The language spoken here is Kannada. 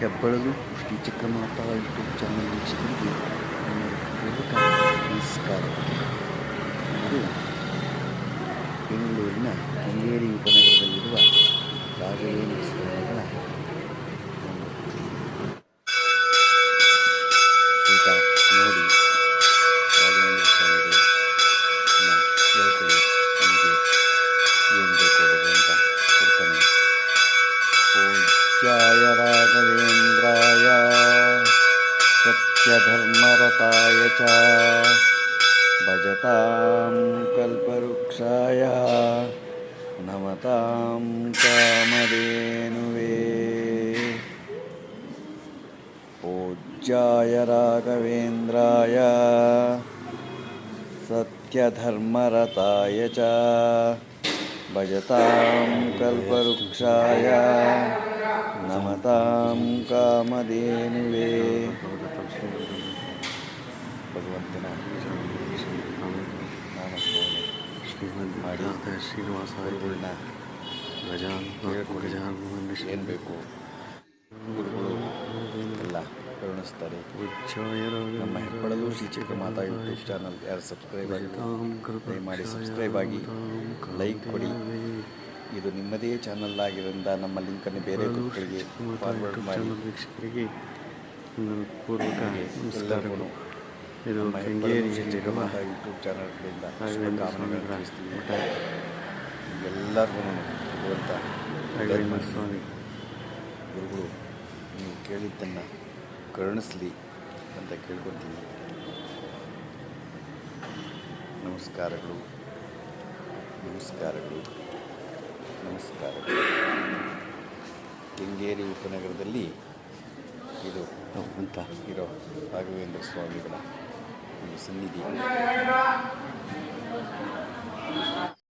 ಹೆಬ್ಬಳದು ಶ್ರೀ ಚಕ್ರಮಾತಾ ಯೂಟ್ಯೂಬ್ ಚಾನಲ್ ವೀಕ್ಷಕರಿಗೆ ನಮಸ್ಕಾರ. ಇದು ಬೆಂಗಳೂರಿನ ಕೆಂಗೇರಿ ಉಪನಗರದಲ್ಲಿರುವ ರಾಘವೇಂದ್ರ ಸ್ವಾಮಿಗಳ ನೋಡಿ ರಾಘವೇಂದ್ರ ಸ್ವಾಮಿಗಳು ಹೇಳ್ಕೊಳ್ಳಿ ನಿಮಗೆ ಏನು ಬೇಕು ಅಂತ पूज्याय राघवेन्द्राय सत्यधर्मरताय च भजतां कल्पवृक्षाय नमतां कामधेनुवे। पूज्याय राघवेन्द्राय सत्यधर्मरताय च भजतां कल्पवृक्षाय ನಮತಾಂ ಕಾಮಧೇನುವೆ. ಭಗವಂತನ ಶ್ರೀನಿವಾಸ ಗಜಾನ್ ಏನು ಬೇಕು ಎಲ್ಲ ಕರುಣಿಸ್ತಾರೆ ನಮ್ಮ ಹೆಬ್ಬಳಲು ಶ್ರೀ ಮಾತಾ ಯೂಟ್ಯೂಬ್ ಚಾನಲ್ ಯಾರು ಸಬ್ಸ್ಕ್ರೈಬ್ ಆಗಿ ಮಾಡಿ ಸಬ್ಸ್ಕ್ರೈಬ್ ಆಗಿ ಲೈಕ್ ಕೊಡಿ. ಇದು ನಿಮ್ಮದೇ ಚಾನಲ್ ಆಗಿರೋದ್ರಿಂದ ನಮ್ಮ ಲಿಂಕನ್ನು ಬೇರೆ ಗುರುಗಳಿಗೆ ಫಾರ್ವರ್ಡ್ ಮಾಡಿ. ವೀಕ್ಷಕರಿಗೆ ಪೂರ್ವಕ ಎಲ್ಲರಿಗೂ ಇದು ನಮ್ಮ ಹೆಬ್ಬಳಲು ಕೆಂಗೇರಿ ಶ್ರೀ ಇರುವ ಚಿಕ್ಕಮಾತಾ ಯೂಟ್ಯೂಬ್ ಚಾನಲ್ಗಳಿಂದ ಶುಭಕಾಮನೆಗಳನ್ನು ತಿಳಿಸ್ತೀವಿ ಎಲ್ಲರಿಗೂ ಭಗವಂತ ಸ್ವಾಮಿ. ಗುರುಗಳು ನೀವು ಕೇಳಿದ್ದನ್ನು ಕರುಣಿಸಲಿ ಅಂತ ಕೇಳ್ಕೊತೀನಿ. ನಮಸ್ಕಾರಗಳು. ನಮಸ್ಕಾರಗಳು. ನಮಸ್ಕಾರಗಳು ಕೆಂಗೇರಿ ಉಪನಗರದಲ್ಲಿ ಇದು ಅಂತ. ಇರೋ ರಾಘವೇಂದ್ರ ಸ್ವಾಮಿಗಳ ಒಂದು ಸನ್ನಿಧಿ.